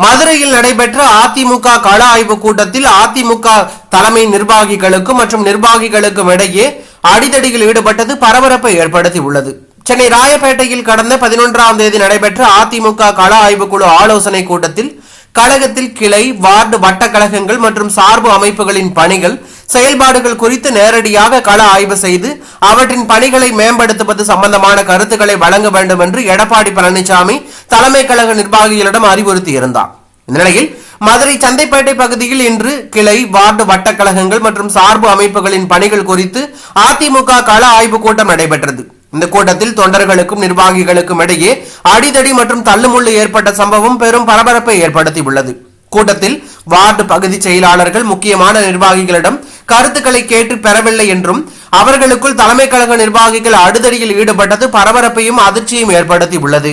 மதுரையில் நடைபெற்ற அதிமுக கள ஆய்வு கூட்டத்தில் அதிமுக தலைமை நிர்வாகிகளுக்கும் மற்றும் நிர்வாகிகளுக்கும் இடையே அடிதடியில் ஈடுபட்டது பரபரப்பை ஏற்படுத்தி உள்ளது சென்னை ராயப்பேட்டையில் கடந்த பதினொன்றாம் தேதி நடைபெற்ற அதிமுக கள ஆய்வுக்குழு ஆலோசனை கூட்டத்தில் கழகத்தில் கிளை வார்டு வட்ட கழகங்கள் மற்றும் சார்பு அமைப்புகளின் பணிகள் செயல்பாடுகள் குறித்து நேரடியாக கள ஆய்வு செய்து அவற்றின் பணிகளை மேம்படுத்துவது சம்பந்தமான கருத்துக்களை வழங்க வேண்டும் என்று எடப்பாடி பழனிசாமி தலைமை கழக நிர்வாகிகளிடம் அறிவுறுத்தியிருந்தார். இந்நிலையில் மதுரை சந்தைப்பேட்டை பகுதியில் இன்று கிளை வார்டு வட்டக்கழகங்கள் மற்றும் சார்பு அமைப்புகளின் பணிகள் குறித்து அதிமுக கள ஆய்வு கூட்டம் நடைபெற்றது. இந்த கூட்டத்தில் தொண்டர்களுக்கும் நிர்வாகிகளுக்கும் இடையே அடிதடி மற்றும் தள்ளுமுள்ளு ஏற்பட்ட சம்பவம் பெரும் பரபரப்பை ஏற்படுத்தியுள்ளது. கூட்டத்தில் வார்டு பகுதி செயலாளர்கள் முக்கியமான நிர்வாகிகளிடம் கருத்துக்களை கேட்டு பெறவில்லை என்றும் அவர்களுக்குள் தலைமை கழக நிர்வாகிகள் அடுதடியில் ஈடுபட்டது பரபரப்பையும் அதிர்ச்சியும் ஏற்படுத்தியுள்ளது.